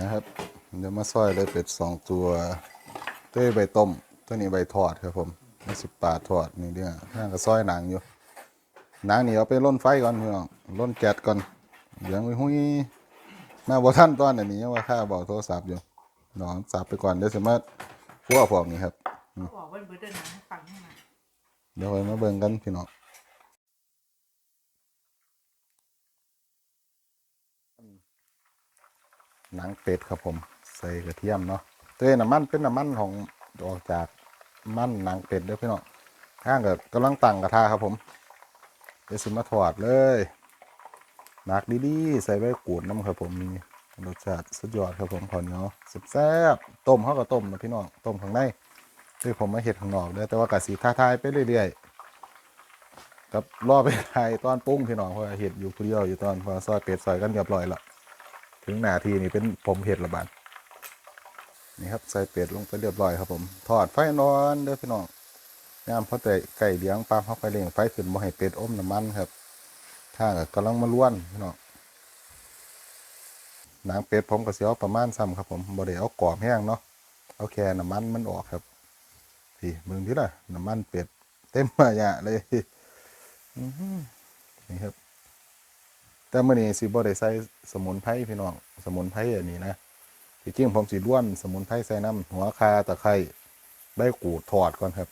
นะครับ เดี๋ยวมาซอยเลยเป็ดสองตัวเต้ยใบต้มตัวนี้ใบทอดครับผมนี่สิบปลาทอดนี่เดียวน่าก็ซอยหนังอยู่หนังนี่เอาไปร่นไฟก่อนพี่น้องร่นแก๊สก่อนเดี๋ยวไปหุ้ยมาบ่ท่านตอนอันนี้ยังว่าข้าบอกโทรศัพท์อยู่น้องสับไปก่อนเดี๋ยวสมาพัวพวกนี้ครับบอกว่าเบิร์ดเดินหนังให้ฟังให้มาเดี๋ยวไปมาเบิ่งกันพี่น้อง หนังเป็ดครับผม ใส่กระเทียมเนาะตัวนี้น้ำมันเป็นน้ำมันของออกจากมันหนังเป็ดเด้อพี่น้องข้างกับกำลังตั้งกระทะครับผมเดี๋ยวสิมาถอดเลยหนักดีๆใส่ใบกูดน้ำครับผมนี่รสชาติสุดยอดครับผมขอเนียวแซ่บต้มเขาก็ต้มนะพี่น้องต้มข้างในคือผมมาเห็ดข้างนอกเด้อแต่ว่ากะสีท่าทายไปเรื่อยๆครับรอไปทายตอนปุ้งพี่น้องเพราะว่าเห็ดอยู่ผู้เดียวอยู่ตอนพอซอยเป็ดซอยกันเรียบร้อยและ ถึงหนาทีนี่เป็นผมเห็ดละบานนี่ครับใส่เป็ดลงไปเรียบร้อยครับผมทอดไฟนอนเด้อพี่น้องยามพอแต่ไก่เลี้ยงปลาเขาไฟเลี้ยงไฟขึ้นบ่ให้เป็ดอมน้ำมันครับถ้าก็กำลังมาล้วนพี่น้องหนังเป็ดผมก็เสียวประมาณซ้ำครับผมบ่ได้เอากรอบแห้งเนาะเอาแค่น้ำมันมันออกครับพี่มึงที่ละน้ำมันเป็ดเต็มมาอย่าเลยนี่ครับ แต่มื่อนี้สิบ่ได้ใส่สมุนไพรพี่น้อง สมุนไพรอันนี้นะที่จริงผมสิล้วน สมุนไพรใส่น้ำหัวคาตะไคร้ใบกูดทอดก่อนครับ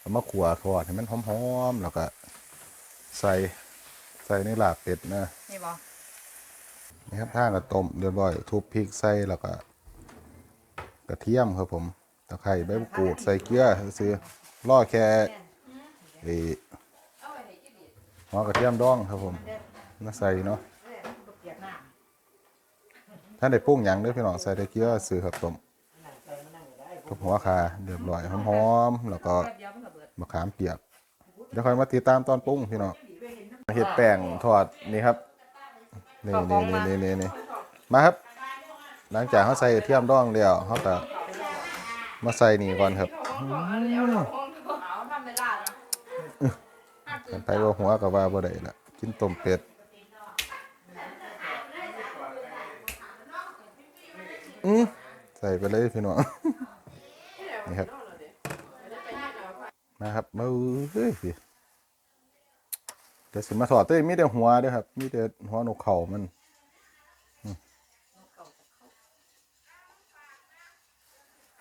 แล้วมาขัวทอดให้มันหอมๆแล้วก็ใส่ใส่ในลาบเป็ดนะนี่บอกนี่ครับท่างกระต้มเรียบร้อย ทุบพริกใส่แล้วก็ กระเทียมครับผมตะไคร้ใบมะกรูดใส่เกลือซื้อๆล่อแค่ไอ้หัวกระเทียมดองครับผม มาใส่เนาะเปียกหน้าถ้าได้ปรุงหยังเด้อพี่น้องใส่ได้เกลือซื้อครับต้มกับหัวคาเรียบร้อยหอมๆแล้วก็แป๊บเดียวมันก็เบิดมะขามเปียกเดี๋ยวค่อยมาติดตามตอนปรุงพี่น้องเห็ดแป้งทอดนี่ครับนี่นี่นี่นี่นี่นี่มาครับ หลังจากเขาใส่เทียมดองแล้วเขาก็มาใส่นี่ก่อนครับเอาทำในร้านนะกันไปว่าหัวกับว่าบ่ได้ละกินต้มเป็ด อือใส่ไปเลยพี่น้อง นี่ครับ นะครับมาเฮ้ยพี่เดี๋ยวสิมาถอดเต้ยมีแต่หัวเด้อครับ มีแต่หัวนกเขามันอืม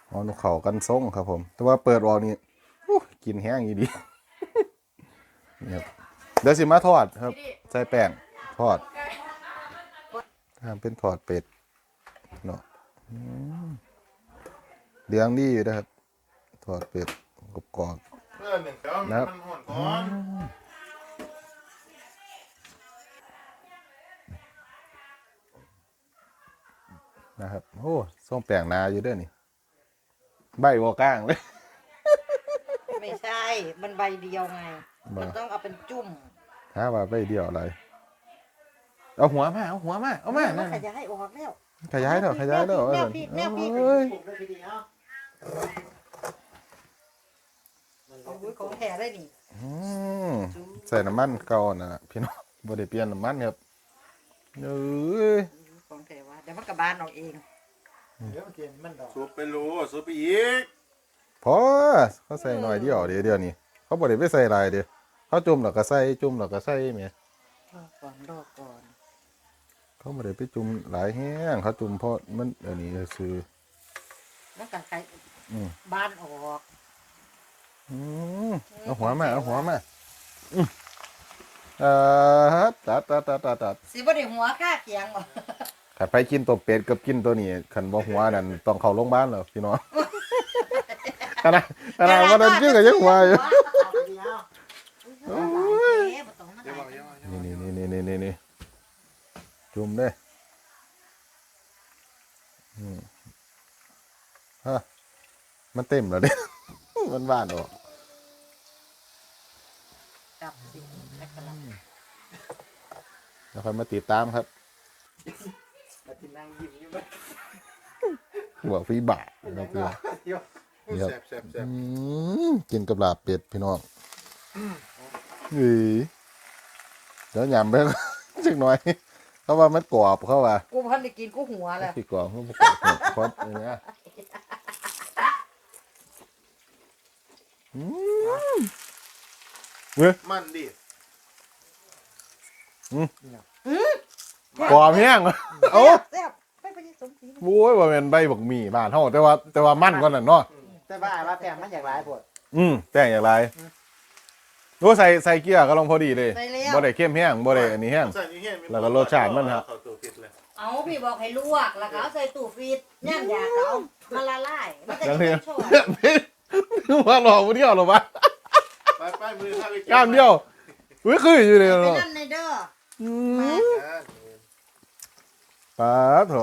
หัวนกเขากันทรงครับผม แต่ว่าเปิดออกนี่อู้กินแห้งอีดีนี่ครับเดี๋ยวสิมาทอดครับ ใส่แป้งทอดทำเป็นทอดเป็ดเนาะอืมเลี้ยงดีอยู่นะครับทอดเป็ดกรอบเพื่อนหนึ่งเดี๋ยวมันนะครับมันห่อนก่อนๆนะครับโอ้ส้มแป้งนาอยู่เด้วยนี่ ใบวอก้างเลย ไม่ใช่ มันใบเดียวไงบ่มันต้องเอาเป็นจุ่มหาว่าใบเดียวอะไร เอาหัวมา เอาหัวมา เอามามันั่นนขยายออกแล้ว ขยายเถอะขยายเถอะแนวพี่แนวพี่เอ้ยเอาไว้ของแท้ได้นี่อืมใส่น้ำมันเก่าน่ะพี่น้องบ่ได้เปลี่ยนน้ำมันครับเอ้ยของแท้ว่าเดี๋ยวมันกระบานออกเองเดี๋ยวมันกินมันดอกซุปไปรู้ซุปไปอีกพอเขาใส่หน่อยเดียวเดี๋ยวเดี๋ยวนี้เขาบ่ได้ไปใส่หลายเดียวเขาจุ่มแล้วก็ใส่จุ่มแล้วก็ใส่แหม่รอก่อนรอก่อน เขาบ่ได้ไปจุ่มหลายแห้งเขาจุ่มเพราะมันอันนี้คือมันกัไก่อืมบานออกอืมเอาหัวมาเอาหัวมาอืมเอ่อตัดตัดตัดตัดตัดสิบ่ได้หัวค่าเคียงบ่ขันไปกินตัวเป็ดกับกินตัวนี้ขันบ่หัวนั่นต้องเข้าโรงพยาบาลแล้วพี่น้องขนาดขนาดว่านั้นชื่อก็ยังหัวอยู่โอ้ยบ่ต้องมาเดี๋ยวบอกได้เดี๋ยวบอกเดี๋ยวนี่นี่นี่นี่นี่นี่ จุ่มเด้อืมฮะมันเต็มแล้วเด้มันบ้านออกจับสิแล้วก็ลังแล้วค่อยมาติดตามครับมาที่นั่งยิ้มอยู่ไหมหัวฟรีบาทนะเพื่อนเดี๋ยวนี่ครับแซ่บแซ่บแซ่อืบมกินกับลาบเป็ดพี่น้องนี่เดี๋ยวยำไปจักหน่อย เขาว่ามันกรอบเขาว่ากูพันได้กินกูหัวเลยพี่กรอบมันบ่กรอบเพราะอย่างเงี้ยอืมเว้ยมันดิกรอบแห้งเอ้าแซ่บไม่ไปสมศรีโว้ยว่าเป็นใบบักหมี่บ้านเฮาแต่ว่าแต่ว่ามันกว่านั้นเนาะแต่ว่าว่าแป้งมันอยากหลายปวดอืมแป้งอย่างไร โอ้ใส่ใส่เกียร์ก็ลงพอดีเลยใส่แล้ว บ่ได้เข้มแห้งบ่ได้อันนี้แห้ง ใส่นี่เห็นมีแล้วก็รสชาติมันครับเข้าตัวผิดเลย เอาพี่บอกให้ลวกแล้วก็เอาใส่ตู้ฟรีซย่างยาเขามาละลายมันจะยังเป็เฮียนโชว์นึกว่าหลอกผู้เดียวหรอวะไปไปมือข้าไปกล้ามเดียวเว้ยคืออยู่เลยไปเนาะนั่นในเด้ออืมามปาดโถ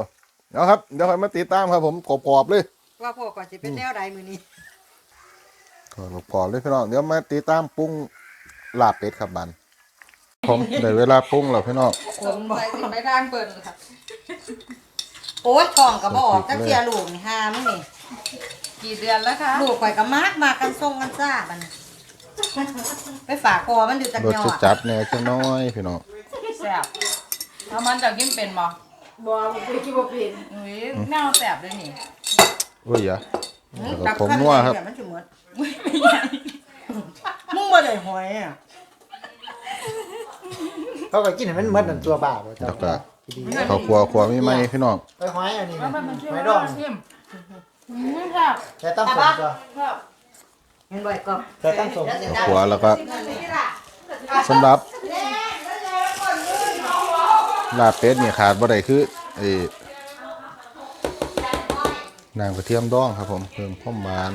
เดี๋ยวครับ เดี๋ยวค่อยมาติดตามครับผมกรอบๆเลยว่าพ่อก่อนจะเป็นแนวใดมือนี้กรอบๆเลยพี่น้อง เดี๋ยวมาติดตามปรุง ลาบเป็ดครับบันผมได้เวลาปรุงแล้วพี่น้องคนไปสิไปทางเปิดค่ะโอ้ยทองกับบอกจักเสียลูกนี่ห้ามึงนี่กี่เดือนแล้วคะลูกข่อยก็มากมากันส่งกันซ่าบัดนไปฝากคอมันอยู่จักรสยอจะดจัดแหน่จะน้อยพี่น้องแซ่บเอามันจากกินเป็นบ่บ่บ่ไปกินบ่เป็นอุ้ยแนวแซ่บเลยนี่อุ้ยอย่าแล้วก็ผมนัวครับมันสิหมดอุ้ยไม่ใหญ่มึง บ่ได้หอยอะเขาก็กินให้มันหมดนั่นตัวบ้าบ่เจ้าแล้วก็ดีข้าวครัวครัวมีไหมพี่น้องไปหอยอันนี้แล้วมันมันชื่อหอยว่าดองชิมอืมแซ่บแต่ตั้งสมตัวเห็นบ่อยก็แต่ตั้งสมข้าวครัวแล้วก็สำหรับลาบเป็ดนี่ขาดบ่ได้คือไอ้นางกระเทียมดองครับผมเพิ่มความหวาน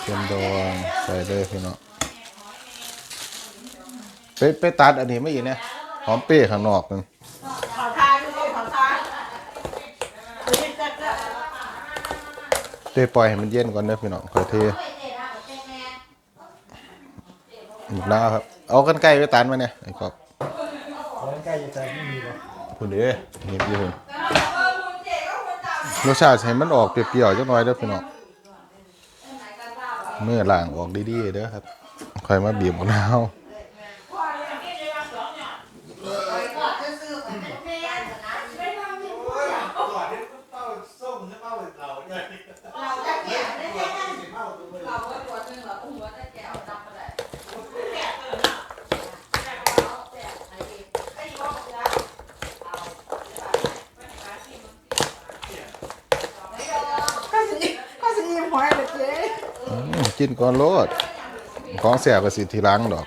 เทียมดองใส่เลยพี่น้องไปไปตัดอันนี้ไม่อีกเนี่ยหอมเป้ข้างนอกนึงเทปล่อยให้มันเย็นก่อนเด้อพี่น้องค่อยเทหมดแล้วครับ เอากันไกลไปตันมาเนี่ยไอ้กอบแล้วใกลจะจะไม่มีเลยคุณเด้หนี่พี่คุณรสชาติให้มันออกเปรี้ยวๆจักหน่อยเด้อพี่น้อง เมื่อล่างออกดีๆเด้อครับค่อยมาบีบมะนาว ก็สิอิ่มหอยเลยเจ๊ อืม กินก่อนโลด ของแสบก็สิทีหลังดอก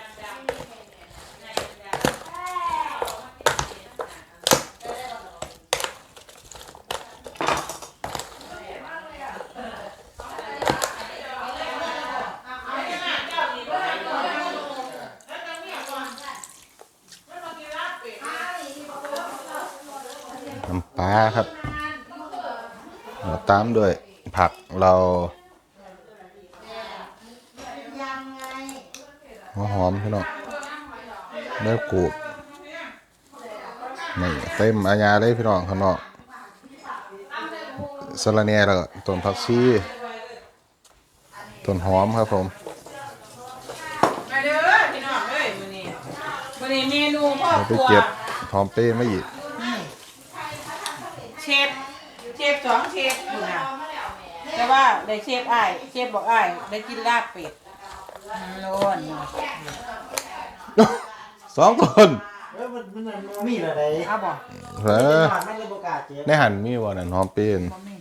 น้ำปลาครับ ตามด้วยผักเราหัวห อมพี่น้องเนื้อกูดนี่เต็มอาญาเลยพี่น้องข้างนอกสะระแหน่แล้วก็ต้นผักชีต้นหอมครับผมมาเด้อพี่น้องเอ้ยมื้อนี้มื้อนี้เมนูพ่อเราคไปรัวเก็บหอมเป้ไม่อีกเชฟเชฟสองเชฟอยู่นะแต่ว่าได้เชฟอ้ายเชฟบอกอ้ายได้กินลาบเป็ด อืมโน่นสองต้นเออมันมันมีอะไรเอาบ่เหรอมันเลยบกล้าเจ็บในหันมีวันนั้นหอมเป้นบ่มี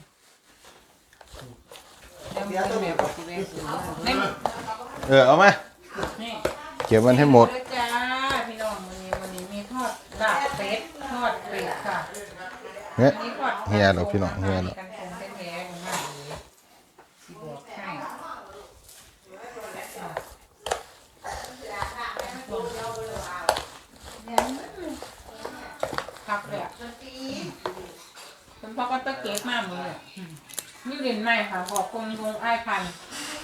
เดี๋ยวมันจะแบบสิเว้ยนี่เออเอาไหมนี่เก็บมันให้หมดเด้อจ้าพี่น้องมื้อนี้มื้อนี้มีทอดลาบเป็ดทอดเป็ดค่ะเนี่ยอันนี้ทอดเฮียดอกพี่น้องเฮียดอก เพราะก็ตะเกียบมากเหมือนกันนี่เรียนใหม่ค่ะ ขอบคุณคงไอ้พันธุ์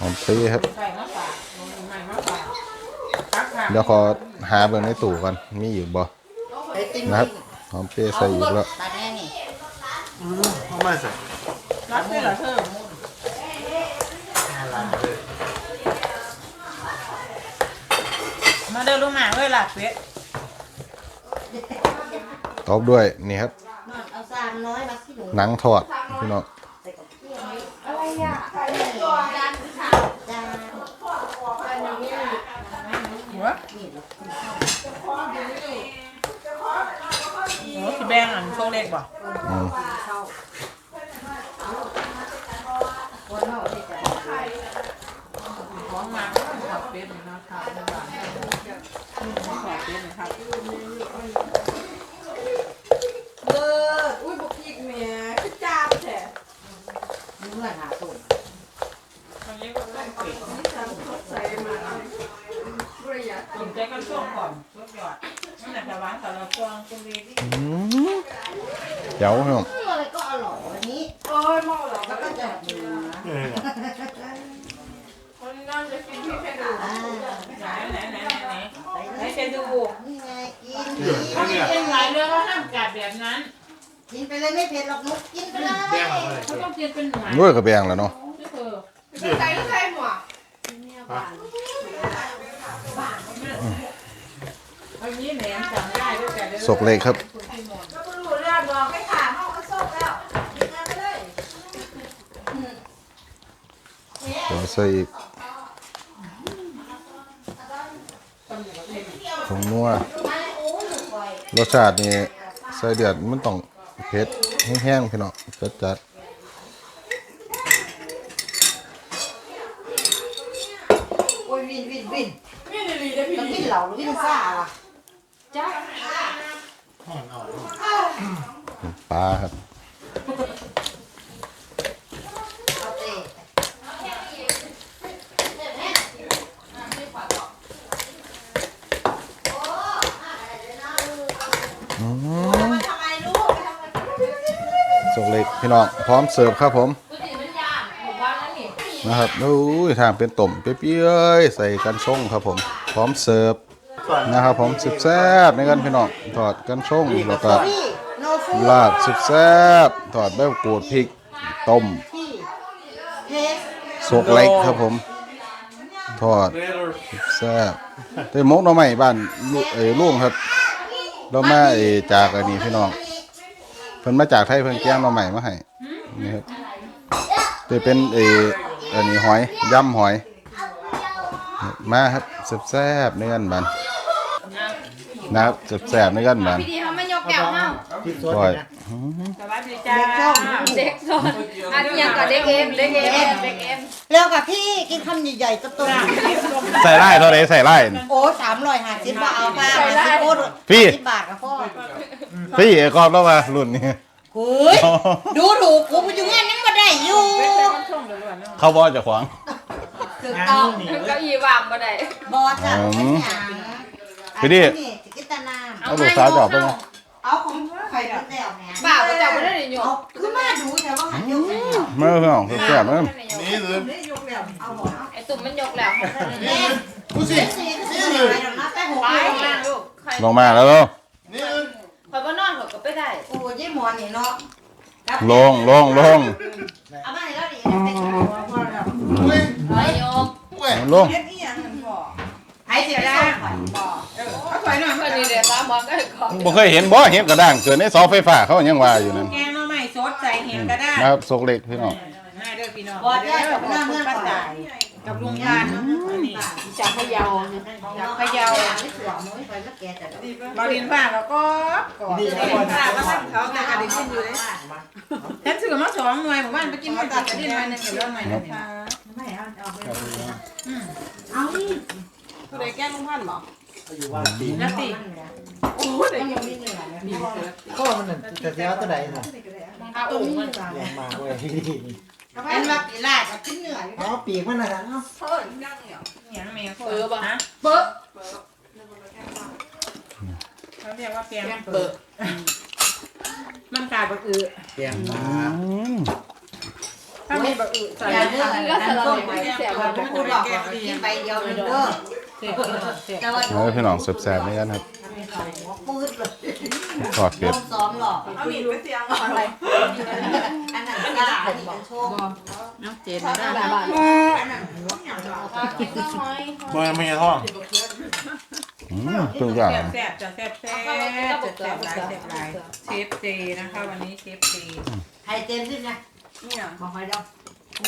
หอมซีครับ ใส่มะฝากลงใหม่มะฝากรับค่ะเดี๋ยวขอหาเบอร์ในตู้ก่อนมีอยู่บ่นะครับหอมเปรี้ยใส่ยู่แล้วมาใส่รับได้เหรอเธอมาเดินลงมาเลยล่ะเป๊ะตบด้วยนี่ครับาสามน้อยมาสิหนูหนังทอดพี่น้องอะไรอะจานจานหัวโอ้สิแบ่งอันโชคเล็กบ่อืมของมาขับเป็ดนะครับขับเป็ดนะครับ เลิศอุ้ยบุกพีกเมียคือจามแท้ เมื่อหาตุ่มตอนนี้งเป็ดจามสดใสมาบริยากินใจกันช่วงก่อนสุดยอดนั่นแหละแต่ว่าสำหรับกวางคุณดีที่อืมเดี๋ยวพี่น้องอะไรก็อร่อยวันนี้โอ้ยเมาเหรอแล้วก็จะเหลือคนนั่งจะกินพี่แค่ดูอ่าไหนไหนไหนไหนไหนจะดูนี่ไงกินเขามีเป็นหลายเรื่องว่าห้ามกัดแบบนั้น กินไปเลยไม่เผ็ดหรอกนุกกินไปเลยเขาต้องกินเป็นหน่วยด้วยกระเบียงแล้วเนาะที่เธอใส่ใส่หมวกเอานี้แหนมสั่งได้ด้วยกันสกเล็กครับก็ไม่รู้เรื่องบอกให้ถามห้องก็ส่งแล้วกินงานไปเลยเดี๋ยวใส่อีกผงนัวรสชาตินี่ใส่เดือดมันต้อง เผ็ดแห้งๆพี่น้องจัดจัดโอ้ยวินวินวินไม่ได้รีได้พี่ต้องกินเหล่าหรือกินซ่าล่ะปลาครับ เอาเตะ อืมสกเล็ก พี่น้องพร้อมเสิร์ฟครับผมนะครับโอ้ยทางเป็นต้มเปรี้ยวๆใส่กันช่งครับผม พร้อมเสิร์ฟนะครับผมสุดแซบในกันพี่น้องทอดกันช่งแล้วก็ลาบสุดแซบทอดแบบกูดพริกต้มที่เพสกเล็กครับผม ทอดแซ่บเต้มกน่อไม้บ้านลูกเอ้ลุงครับเรามาเอ้จากอันนี้พี่น้อง เพิ่นมาจากไทยเพิ่นแกงหน่อไม้มาให้นี่ครับจะเป็นเอออันนี้หอยยำหอย มาครับแซ่บๆในกันบันนะครับแซ่บๆในกันบันพี่ดีเขาไม่ยกแก้วห้าที่สวนก้อยนะสวัสดีจ้าเด็กสอนอันนี้ยังกับเด็กเอ็มเด็กเอ็มเด็กเอ็มเร็วกับพี่กินคำใหญ่ๆก็ตัวใส่ไล่เท่าไรใส่ไล่โอ้สามร้อยห้าสิบบาทเอาป้าห้าสิบโคตรพี่สิบบาทกับพ่อ พี่เอกอบแล้วมารุ่นนี้เฮ้ยดูถูกกูไปอยู่งานยังมาได้อยู่ช่วงเดือนนึงเขาบอกจะขวางถูกงานต้องนู่นนี่เก้าอี้วางมาได้บอจัดเป็นอย่างพี่ดิอันนี้กิตนาเอาลูกสาวจอบไปไหมเอาของใครเป็นแล้วแม่บ่าวก็จับไม่ได้เลยโยเอาขึ้นมาดูแต่ว่าหันยกแล้วเมื่อเพื่อนแซ่บๆเลยนี่คือเอาหมดไอตุ่มมันยกแล้วแม่กูสิสี่ก็ซื้ออะไรหรอกนะแต่หกไปร้อยมาลูกใครลงมาแล้วเนาะนี่คือ คอยว่านอนเขาก็ไปได้ โอ้ยายหมอนนี่เนาะลงลงลงเอามาให้เราดิอุ้ยไอโยมเว้ยลงเฮ็ดอีหยังนั่นบ่ให้เสียได้เออเอาถอยหน่อยคนนี้เดี๋ยวฟ้ามอนก็ให้ก่อนบ่เคยเห็นบ่เห็นกระด้างเกิดในเสาไฟฟ้าเขายังว่าอยู่นั่นแกงหน่อไม้สดใส่เห็นก็ได้นะครับสกเล็กพี่น้องง่ายเด้อพี่น้องบอดได้กับหน้าเมื่อป้าก่อนตาย กับลุงพานอันนี้จากพะเยาอยากขยาวไม่เสือมุ้ยไปก็แกแต่บาลินผ้าแล้วก็กอดดีเด็นะกผ้าก็ทำเขาแต่กระดิ่งขึ้นอยู่เลยฉันถือมาสองหน่วยหมู่บ้านไปกินมาตัดกระดิ่งหน่วยหนึงกับเรื่องหน่อยนึงค่ะไม่เอาเอาไปอืมเอาตัวไหนแก้ลุงพันหรอเขาอยู่ว่าปีแล้วติโอ้เด็กยังมีเหนื่อยนะก็มันนั่นจะเสียตัวใดน่ะเอาอุ้มมันเลี้ยงมาเว้ย ที่นี่อันว่าปีแรกก็ขึ้นเหนื่อยอ๋อปีกมันน่ะนะเนาะเพิ่นนั่งเหรออย่างแม่เปิดป่ะฮะเปิดเขาเรียกว่าแกงเปิดมันกลายเป็นอือเลี้ยงมาถ้ามีแบบอือใส่อย่าเเลือกอันต้นไปเสียมันพูดหรอกกินไปเดียวเด้อสร็จเสร็จแต่ว่าพี่น้องแซ่บๆนี่กันครับ ปืดเลยทอดเป็ดซ้อมหรอกเอามีดไปเสียงอะไรอันนั้นก็อันนี้เป็นโชคน้ำเจ็ดได้นะบ้านอันนั้นกินก็หอยมันไม่ใช่ท่องอืมทุกอย่างแซ่บๆจะแซ่บๆจะแซ่บหลายแซ่บหลายเชฟเจนะคะ วันนี้เชฟเจให้เต็มที่นะเนี่ยบอกให้ดอก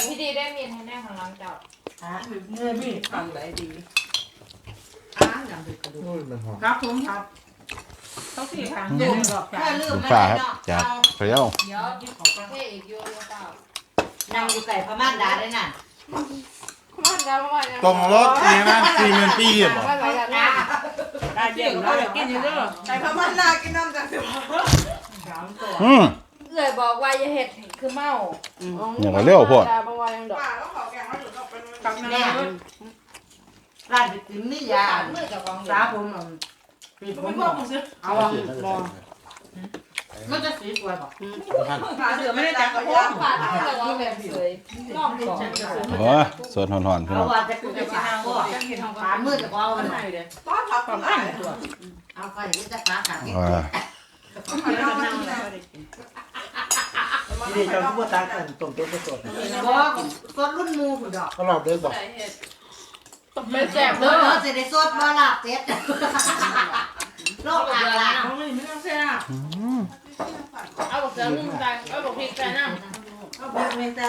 พี่ดีได้มีแน่ของเราเจ้าฮะเนื้อพี่ฟังไหนดี อ้างอย่างดึกระดูกโอ้ยมันหอมครับผมครับต้องสี่ครั้งเดี๋ยวบอกเพื่จ้าอลืคุมณไม่ป้าได้ครับเนาะจากเอาเปรี้ยวเดี๋ยวเท่อีกโยนเปล่านั่งอยู่ไก่พม่านดาได้น่ะมันจะว่าตรงรถนี่นะสี่หมื่นปีอะบอกไม่ไหวแล้วนะได้เจ๋งแล้วเดี๋ยวกินอยู่เด้อใส่พมันนากินน้ำจากเสืออืม เลยบอกว่าอย่าเห็ดคือเมาอย่างไรเร็วพวกดาบวายังดอกฟังแม่ ร้านถึงนี่ยามือกับกองสาผมอะปีผมบอกเอาอะมองมันจะสีสวยป่ะเสือไม่ได้จับกระพโปวงกปาดที่เราเอาแบบสวยนอกกล่องโอ้ยสดหอนๆพี่เอาน้องว่าจะกูจะขาก็ขามือจะเอามันความอ่านตัวเอาไปจะขาขาอ่าที่นี่เจ้าทุกคนตากกันต้มเป็ดสดๆนะบอกก็รุ่นมูผู้ดอกก็เราเดินบอก ไม่แสบเอเลอยจะได้สดบ่หลับเป็ดโลกอ่างละน้องนี่ไม่ต้องแซ่บเอาบอกเสือนึ่งใจเอาบอกพริกใจน้ำเอาแบบเมนใจ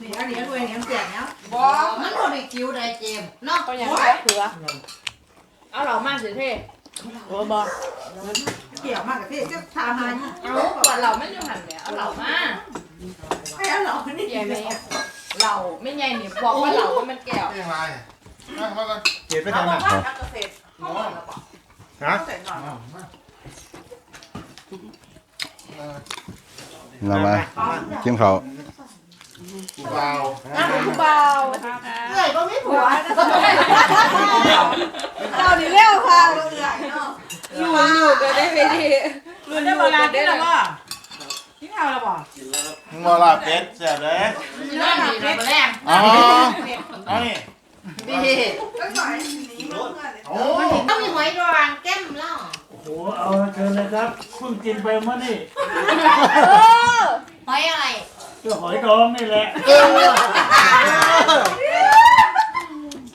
นี่อันนี้ด้วยเนี่ยแจกเนาะบอกมันบ่ได้คิวได้เจมเนาะก็ยังเผือเอาเหล่ามากสิเท่โอ้บอกเกี่ยวมากกับพี่จะทำอะไรเอาขวดเหล่าไม่อยู่หันเนี่ยเอาเหล่ามาให้เอาหรอนี่ใหญ่ไหมเหล่าไม่ใหญ่เนี่ยบอกว่าเหล่าว่ามันแก้ว ยังไงนั่งมากันเจ็บไปทางไหนฮะเรามากินเขาวกูเบาน้ำผู้เบาเอ้ยบ่มีผัวเราดีเร็วค่ะเราเอื่อยเนาะอยู่อยู่ก็ได้ไปดีรุ่นนี้โบราณที่เราบ่ที่เราเราบ่มึงมาลาเป็ดแซ่บเลยน้ำดีมาแรงอ๋อเอานี่ พี่โอ้ยต้องมีหอยดองแก้มเหล้าโอ้โหเอาเชิญเลยครับเพิ่งกินไปเมื่อนี่เออหอยอะไรเจ้าหอยดองนี่แหละ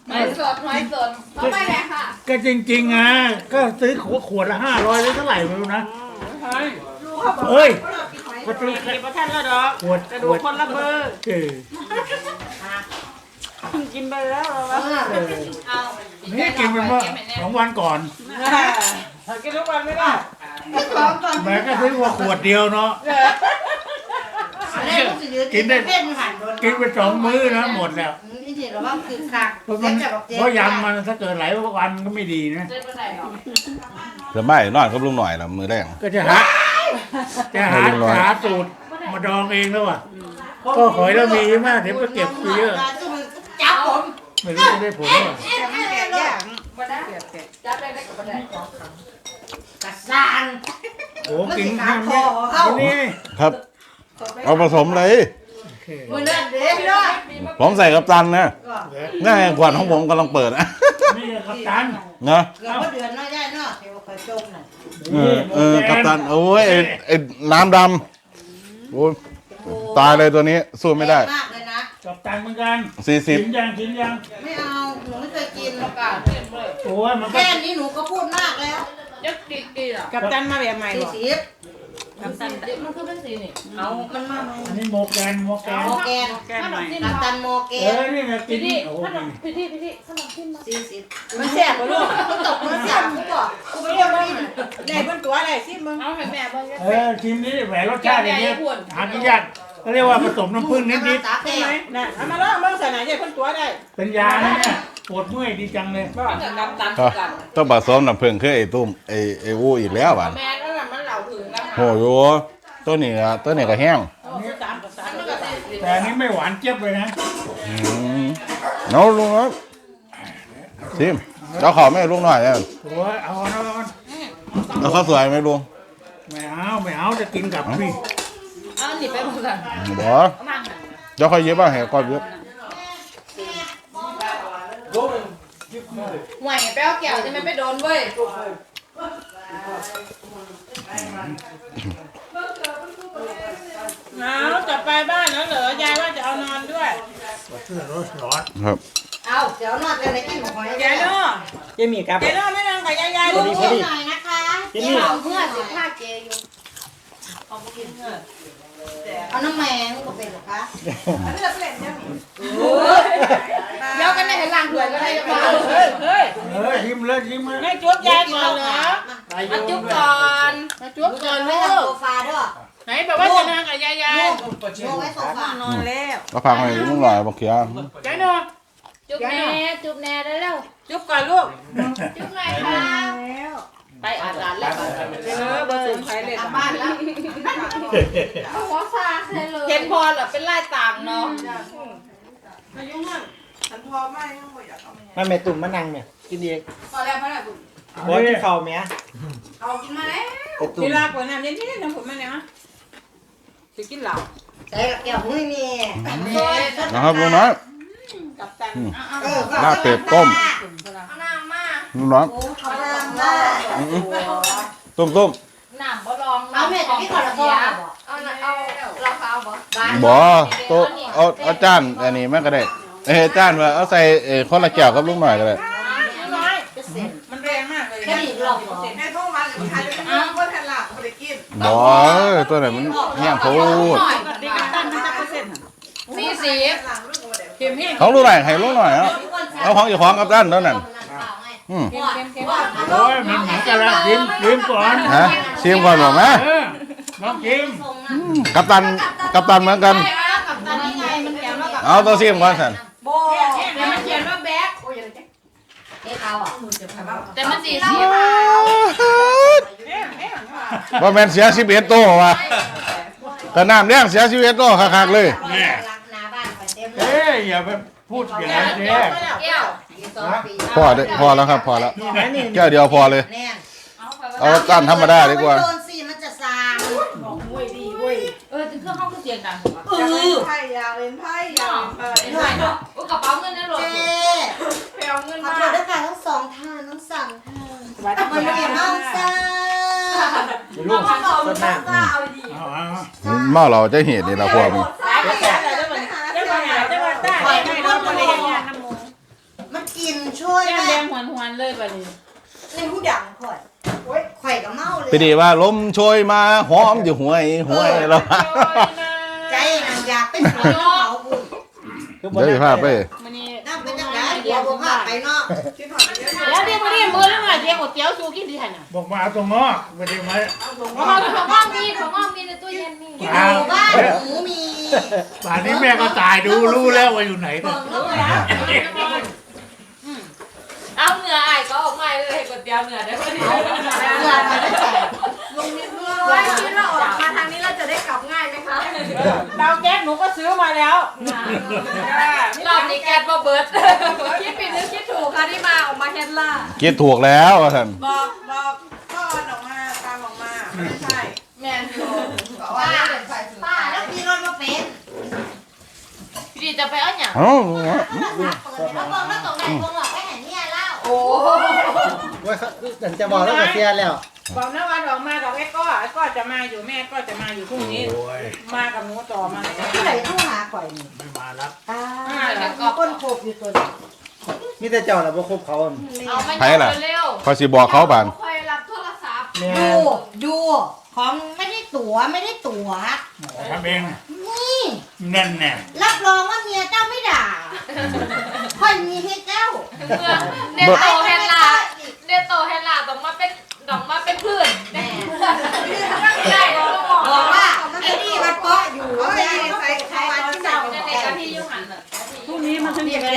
หอยสดหอยสดเอาไปไหนค่ะก็จริงๆอะก็ซื้อขวดขวดละห้าร้อยหรือเท่าไหร่ไม่รู้นะเฮ้ยเอ้ยก็ซื้อเก็บประทันแล้วดอกขวดกระขดูวกดคนละเบอร์เออ กินไปแล้วเราเออเออเอานี่กินไปเมื่อสองวันก่อนกินทุกวันไม่ได้แม่ก็ซื้อว่าขวดเดียวเนาะแรกก็สิยืนกินได้เพ่นหันโดนกินไปสองมื้อนะหมดแล้วนี่สิเราว่าคือคักเพราะมันเพราะยำมันถ้าเกิดหลายวันก็ไม่ดีนะเจ๊ไปไหนหรอเดี๋ยวไม่นอนกับลุงหน่อยละมือแรงก็จะหาจะหาให้ลุงน้อยหาสูตรมาดองเองแล้วอะก็หอยเรามีมากเดี๋ยวไปเก็บไปเยอะ จับผมไม่รู้จะได้ผลหรือเปล่ามาได้จับได้ได้กับได้กระซานโอ้มันกินสิกาข้าวคเนี่อยเข้าทีนี้ครับ เอาผสมเลยโอเคมือนั่นเด้พี่น้องผมใส่กับตันนะนี่นไงขวดของผมกำลังเปิดนะนี่กัปตันนะเกือบว่าเดือนน้อยได้เนาะเดี๋ยวคอยจมน่ะเออเออกับตันโอ้ยไอ้ไอ้น้ำดำโอ้ย ตายเลยตัวนี้สู้ไม่ได้มากเลยนะ กัปตันเหมือนกันสี่สิบกินยังกินยังไม่เอา หนูไม่เคยกินประกาศเต็มเลยโอ้ยมันก็แค่นี้หนูก็พูดมากแล้ว ยักติดดีอะกับตันมาแบบใหม่สี่บ่สิบ กับตันมันคือเป็นสีนี่เอามันมาอันนี้โมแกนโมแกนโมแกนแก้มหน่อยกัปตันโมแกเอนอนี่ไงกิพี่นที่โอ้โหขนมพี่ที่พี่ที่ขนมขึ้นมาสี่สิบมันแซ่บบ่ลูกมันตกมันเสียบกูบอกกูไม่ได้กินได้เพิ่นตัวได้สิมึงเอาให้แม่บ้างเออชิมนี้แหวนรสชาติอย่างเงี้ยหากินยากก็เรียกว่าผสมน้ำผึ้งนิดตาแตใช่ไหมกน่ะเอามาลองเบิ่งใส่ไหนใหญ่เพิ่นตัวได้ๆเป็นยานะเนี่ยปวดเมื่อยดีจังเลยบ่กับกับตันก็กันต้องผสมน้ำผึ้งคือไอ้ตุ้มไอ้ไอ้วูอีกแล้วบ้านแม่นั่นแหละมันเหล่าถึงแล้ว โหโยตัวนี้อะตัวนี้ก็แห้งตามกับตามมันก็ติดแต่อันนี้ไม่หวานเจี๊ยบเลยนะอืมเอาลุงครับซิมเราขอไม่ลุงหน่อยเนี่ยโอ้ยเอาเอาเอาแล้วเขาวสวยไหมลุงไม่เอาไม่เอาจะกินกับพี่เอาหนีไปหมดเลยบอเดี๋ยวค่อยเย็บบ้างให้ก่อนเย็บห่วยแป้วแก้วจะไม่ไปโดนเว้ย เอาจะไปบ้านแล้วเหรอยายว่าจะเอานอนด้วยเสื้อรถร้อนครับเอาเดี๋ยวนอดจะได้กินหอยยายเนาะเจมี่ครับ ยายเนาะไม่นั่งกับยายยายดูลูกนิดหน่อยนะคะเจ๊เอาเพื่อสิผ้าเจอยู่ เอาน้ำแมงก็เป็นหรอคะเดี๋ยวกันในให้ล้างถ้วยก็ได้มาเฮ้ยเฮ้ยเออยิ้มเลยยิ้มเลยให้จุ๊บยายก่อนเหรอมาจุ๊บก่อนมาจุ๊บก่อนไม่ลูทำกโซฟาด้วยไหนแบบว่าจะนั่งกับยายยายโยกไว้โซฟานอนแล้วก็พังไปลุงหน่อยบอกเขียยายเนาะจุ๊บแน่จุ๊บแน่ได้แล้วจุ๊บก่อนลูกจุ๊บไงคะ ไปอาบน้ำแล้วเออเบอร์สูงใครเลยกลับบ้านแล้วหัวฟาเลยเลยเห็นพอเหรอเป็นลายต่างเนาะอายุมั่นฉันพอไม่ต้องอยากเอาไม่มาแม่ตุ่มมานั่งเนี่ยกินเองพอแล้วพอแล้วบอยกินข้าวแม่เอากินมาแล้วไอ้ตุ่ทีมลากว่าน้ำเย็นๆน้ำผมมาเนี่ยจะกินเหล้าใส่กับเกี่ยวไม่มีนะครับลุงน้อยกับตันเออลาบเป็ดต้ม เอาน้ำมาลุงน้อยเขาเริ่มมาต้มต้มน้ำบ่ลองเอาแม่แต่พี่ขอละครเอาน่ะเอาเราเอาบ่บ้านบ่โตะเอาเอาจานอันนี้แม่ก็ได้เอ้ยจานว่าเอาใส่เอ้ยคนละแก้วกับลุงหน่อยก็ได้น้อยจะเสร็จมันแรงมากเลยแค่นี้หรอกเหรอแม่ต้องมาหรือใครจะกินเพื่อนแทนหลับไม่ได้กินบ่เอ้ยตัวไหนมันแห้งโพดหน่อยดีกันตั้นมันจะเปอร์เซ็นต์สี่สิบเค็มแห้งของลุงหน่อยให้ลุงหน่อยเอาเอาของอยู่ของกับด้านนั่นน่ะ อืมเค็มเค็มเค็มโอ้ยมันเหมือนกันละยิ้มยิ้มก่อนฮะชิมก่อนบอกไหมเออน้องยิ้มกับตันกับตันเหมือนกันใช่ไหมกับตานี่ไงมันเขียนว่ากับเอาตัวชิมก่อนสันโบแต่มันเขียนว่าแบ็คเอ๊ะเอาอะแต่มันสี่สิบแห้งแห้งว่าแมนเสียชีวิตโตว่ะแต่น้ำเลี้ยงเสียชีวิตโตคักๆเลยแม่รักนาบ้านไปเต็มเลเอ้ยยอย่าไปพูดอย่างแก้นั้วนเด้แก้วสองปี พอเด้อพอแล้วครับพอแล้วนี่นะนี่แก้วเดียวพอเลยแน่นเอาก้านธรรมดาดีกว่า โดนสิมันจะซามเออถึงเครื่องห้องก็เสียงดังหัวเออไพ่ยาวเป็นไพ่ยาวเป็นเป็นไรเนาะกระเป๋าเงินในรถเจ๊ไปเอาเงินขอมาโทษด้วยค่ะทั้งสองท่านทั้งสามท่านมันไม่ได้น้องซ่าลูกต้นน้ำซ่าเอาดีเอาเอาเมาเราจะเห็นนี่ละพวกนี้ส เลยแบบนี้ในผู้ดังข่อยโอ้ยข่อยกับเมาเลยไปดีว่าลมโชยมาหอมอยู่ห่วยห่วยแล้วใจนั่นอยากเป็นหัวเขาบุญเดี๋ยวจะพาไปมันนี่น้ำเป็นจังไงเดี๋ยวผมพาไปเนาะแล้วเดี๋ยวพอดีมือแล้วไงเดี๋ยวก๋วยเตี๋ยวซูกินที่ไหนน่ะบอกมาเอาตรงงอกไม่ได้มาของเราของห้องมีของห้องมีในตู้เย็นมีอยู่บ้านหมูมีป่านนี้แม่ก็ตายดูรู้แล้วว่าอยู่ไหนเบิ่นะงลูกนะ เอาเนื้อไอ้ก็ออกมาเลยก๋วยเตี๋ยวเนื้อได้พอดีเพื่อนมาได้แจกว่าคิดว่าออกมาทางนี้เราจะได้กลับง่ายไหมคะดาวแก๊สหนูก็ซื้อมาแล้วรอบนี้แก๊สมาเบิร์ดคิดผิดหรือคิดถูกคะที่มาออกมาเฮดล่าคิดถูกแล้วท่านบอกบอกพ่อออกมาตามออกมาไม่ใช่แม่นอยู่ป้าป้าแล้วพี่รถมาเป็นพี่ดีจะไปเอาอย่างเอ้าเขาบอกแล้วตรงไหนตรงหลอ กไปไหนเนี่ยเล่าโอ้ว่าฉันจะบอกแล้วก็เสียแล้ว บอกนะวันออกมากับไอ้ก้อไอ้ก้อจะมาอยู่แม่ก็จะมาอยู่พรุ่งนี้ โอ้ยมากับหนูต่อมาที่ไหนต้องหาข่อยนี่ไม่มารับอ่าแล้วก็ก้นโคบอยู่ตัวนี้มีแต่เจ้าแล้วบ่คบเขาเอาไม่ใครล่ะเร็วพอสิบอกเขาบานคอยรับโทรศัพท์ แม่ดู ดู ของไม่ได้ตั๋วไม่ได้ตั๋วทำเองนี่นั่นแน่รับรองว่าเมียเจ้าไม่ด่าค่อยมีให้เจ้าเมื่อเดนโตเฮลาเดนโตเฮลาต้องมาเป็นต้องมาเป็นเพื่อนแม่ได้แล้วก็บอกบอกว่าไอ้นี่มันเปาะอยู่แม่ใส่ใช้วันที่เจ้าในในกะทิยุ่งหันอะพรุ่งนี้มันถึงจะได้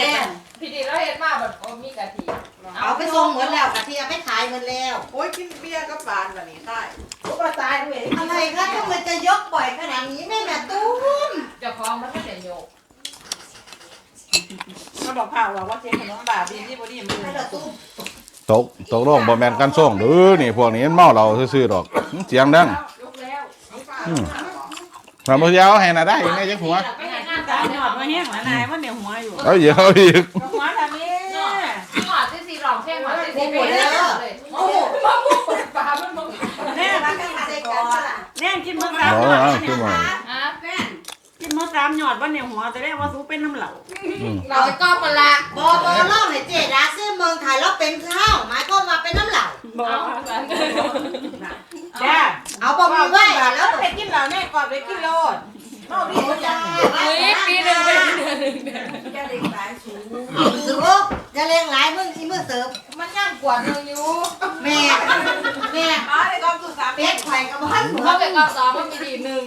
พี่ดีแล้วเห็นมาแบบโอ้มีกะทิเอาไปส่งเหมือนแล้วกะทิเอาไปขายเหมือนแล้ว โอ้ยกินเบียร์ก็ปานแบบนี้ได้ ยกบ่อยขนาดนี้แม่แม่ตุ้มเจ้าของมันก็จะโยกเขาบอกข่าวว่าเจ๊ขนมบาบีที่บอดี้มือให้เราตุ้มตกตกลงบ่แมนกันส่งเด้อนี่พวกนี้มันเมาเราซื่อๆดอกเสียงดังยกแล้วทำบ่ยาวให้น่ะได้ยังไงจังหัวไม่เห็นหน้าตาตาหยอดมาแห้งแล้วนายว่าเดี๋ยวหัวอยู่เอาเยอะอีกหัวทำนี่หอดที่สีหลอกแค่หอดที่สีโอ้โหเป็นแล้วเลยโอ้โหมาบุกเปิดฝามันมึง แน่รักกันใส่กันสละแน่กินมื้อบ่กลางเอาขึ้นมาฮะกินมื้อกามหยอดว่าเนี่ยหัวจะได้ว่าซูเป็นน้ำเหลาเราก็มาละบอบอเล่าให้เจดาซื้อเมืองไทยแล้วเป็นข้าวหมายก็มาเป็นน้ำเหล่าบอกเอาแบบจ้าเอาบอมีไว้แล้แล้ววไปกินเหล้าแน่ก่อนไปกินโลดนอกนี่จ้าเฮ้ยปีหนึ่งเป็นเดือนหนึ่งจะเด็กสายสูงสูบ จะเลี้ยงหลายมึงอีมือเสิร์ฟมันย่างกว่าหนึ่งอยู่แม่แม่อ๋อในกองสุสามเป็ดไข่กับพันหัวเขาเป็นกอบสองมันมีดีหนึ่ง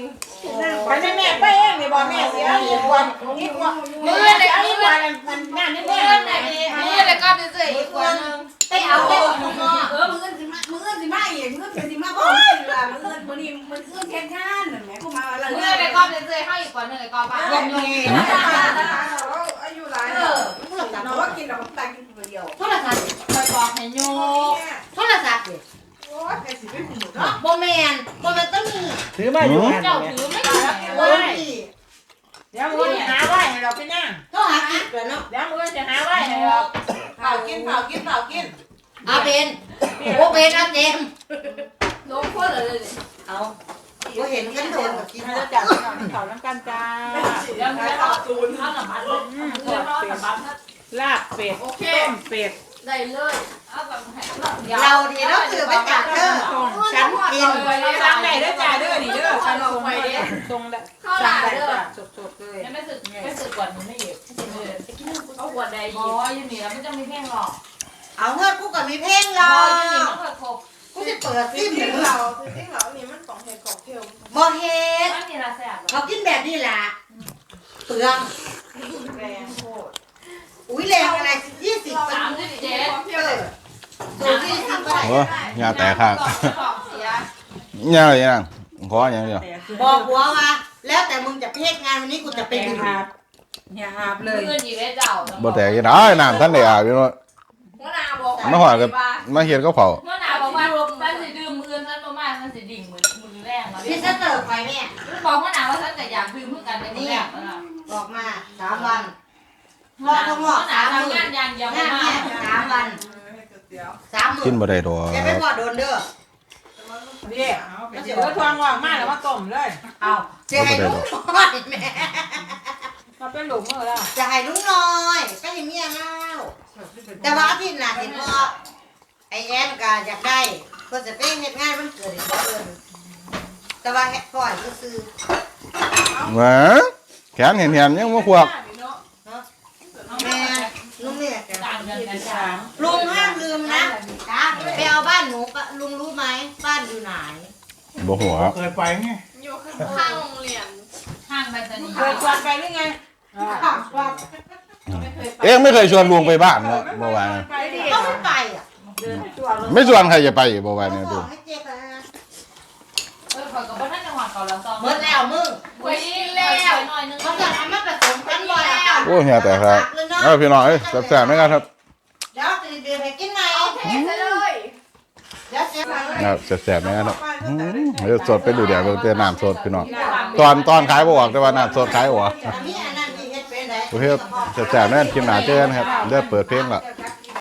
ไปแม่แม่ไปเองนี่บอกแม่เสียอีกวันอีกวันมือเลยเอาอีกวันมันงานนี่เพื่แม่อนไหนเพื่อนเลยกอบเฉยๆอีกคนนึงไปเอาไปเอาข้างนอกเออมืออื่นสิมามืออื่นสิมาอีกมืออื่นเป็นสิมาบ่เวลามืออื่นมื้อนี้มืออื่นเฮ็ดงานนั่นแหละกูมาแล้วเพื่อนเลยกอบเฉยๆให้อีกคนนึงเลยกอบบ้ายังไงอายุ หลายเออมึงหลับเนาะว่ากินดอกตากินคนเดียวโทรศัพท์คอยบอกให้โยโทรศัพท์ดิโอ้ยแค่สิไปหูเนาะบอแมนบอแมนต้องมีถือมาอยู่หันเจ้าเนี่ยถือไม่ได้โอ้ยเดี๋ยวมือจะหาไว้ให้เราไปนั่งโทรหากิดเลยเนาะเดี๋ยวมือจะหาไว้ให้เราเผากินเผากินเผากินเอาเป็นโอเป็นเอาเจมลงคนเลยเอา ก็เห็นกันโดนกับกินให้เราจับเขาน้ำกันจ้ายังไม่เอาตูนข้าวหนังมันเลยเพื่อนข้าวหนังมันลาบเป็ดโอเค ต้มเป็ดได้เลยเอาแบบให้เราดีเราถือไปจากเธอฉันกินสั่งได้เด้อจ้าเด้อนี่เด้อฉันส่งไปเด้อส่งได้ข้าวหสั่ลางได้เด้อจ้าสดๆเลยยังไม่สึกไม่สึกก่อนมันไม่เย็บเอาขวดใดอ๋ออยู่นี่แล้วมันจะมีเพลงหรอกเอาเงินกูกับมีเพลงรอ๋อออยู่นี่มันเปิดครบ กูจะเปิดจริซิงมๆเราจริงๆเรานี่มันของเฮ็ดของเที่ยวบอเฮ็ดไม่มีอะไรแสบเขากินแบบนี้ล่ะเปลืองแรงโคตรอุ้ยแรงอะไรยี่สิบสามสิบเจ็ดเที่ยวเลยตัวยี่สิบก็ได้โอ้ยยาแตกข้างของเสียยาอะไรยัง ขออย่างเดียวบอกหัวว่าแล้วแต่มึงจะเพศงานวันนี้กูจะไปเป็นดูหาบอย่าหาบเลยเงินอยู่ได้เจ้าบ่แตกยังได้น้ำท่านได้อาบอยู่เนาะเมื่อนาบอกมาหอดกับมาเฮ็ดก็เผา รงมาพี่เซนเตอร์ไปแม่บอกเมื่อนาว่าท่านแต่อยากดื่มเพื่อกันในมือแรงนะบอกมาสามวันรอทั้งหมดสามทำมื้งานอย่างเดียวงานมาแม่สามวันเฮ็ดก๋วยเตี๋ยวสามมื้กินบ่ได้ดอกอย่าไปพอโดนเด้อนี่มันจะเออทวงว่างมากแล้วมาต้มเลย เอาจะให้ลุงน้อยแม่มาเป็นหลุมมือแล้วจะให้ลุงน้อยก็ให้เมียเล่าแต่ว่าอาทิตย์หน้าเห็นว่าไอแอนก็อยากได้เพื่อจะไปเฮ็ดงานมันเกิดอีกบ่เอิ้น แต่ว่าแฮกก่อนก็คือแหวแขนเห็นๆยังบ่ควบแม่ลุงเนี่ยต่างกันกันสามลุงห้ามลืมนะไปเอาบ้านหนูปะลุงรู้ไหมบ้านอยู่ไหนบ่หัวเคยไปไงอยู่ข้างโรงเรียนข้างใบตานีเคยชวนไปหรือไงเอ๊ะไม่เคยชวนลุงไปบ้านเนาะบ่ว่านะไปดิก็ไม่ไปอะเดินชวนเลยไม่ชวนใครจะไปบ่ว่าเนี่ยบดูอกให้เจ๊ไปนะ เออขอยกับพ่อท่านจังหวัดเก่าแล้วซองหมดแล้วมึงไว้แล้วหน่อยนึงเขาจะเอามาผสมกันบ่แล้วโอ้เฮียแต่ครับเออพี่น้องเอ้ยแซ่บๆนะครับครับเดี๋ยวจะเดือดไปกินไหนเทไปเลยเดี๋ยวเจ๊ไปครับแซ่บๆนะครับอืมเดี๋ยวสดไปดูเดี๋ยวเจอน้ำสดพี่น้องตอนตอนขายบ่ออกแต่ว่าน้ำสดขายออกอันนี้อันนั้นที่เฮ็ดเป็นไหนโอเคครับแซ่บๆนั่นคลิปหน้าเจอกันครับเดี๋ยวเปิดเพลงละเ